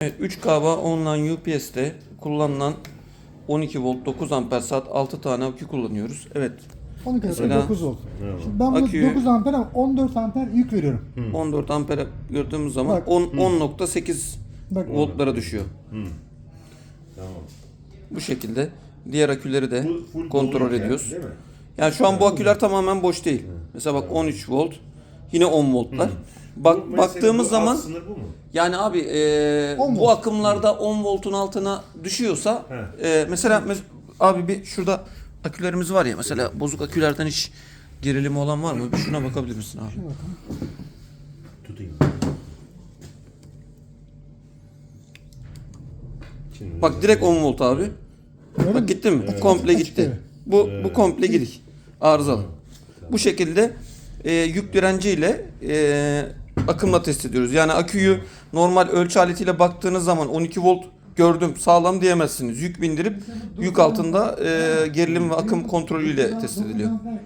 Evet, 3 kava online UPS'te kullanılan 12 volt 9 amper saat 6 tane akü kullanıyoruz. Evet 12 Mesela- amper 9 volt. Şimdi ben Aküyü- 9 amper ama 14 amper yük veriyorum. 14 ampere gördüğümüz zaman Bak. 10 10.8 Bak voltlara düşüyor. Tamam. Bu şekilde diğer aküleri de Full- full kontrol dolu yani, ediyoruz. Değil mi? Yani şu an bu aküler tamamen boş değil. Mesela bak 13 volt yine 10 voltlar. Bak baktığımız bu zaman sınır bu mu? Yani abi e, 10 bu volt. akımlarda 10 voltun altına düşüyorsa e, mesela mes- abi bir şurada akülerimiz var ya mesela bozuk akülerden hiç gerilimi olan var mı? Bir şuna bakabilir misin abi? Tutayım. Şimdi Bak direkt 10 volt abi. Gördün mü? Bak gitti mi? Komple Açık gitti. devre. Bu bu komple gidik. Arızalı. Bu şekilde e, yük direnciyle e, akımla test ediyoruz. Yani aküyü normal ölçü aletiyle baktığınız zaman 12 volt gördüm sağlam diyemezsiniz. Yük bindirip yük altında e, gerilim ve akım kontrolüyle test ediliyor. 9 amper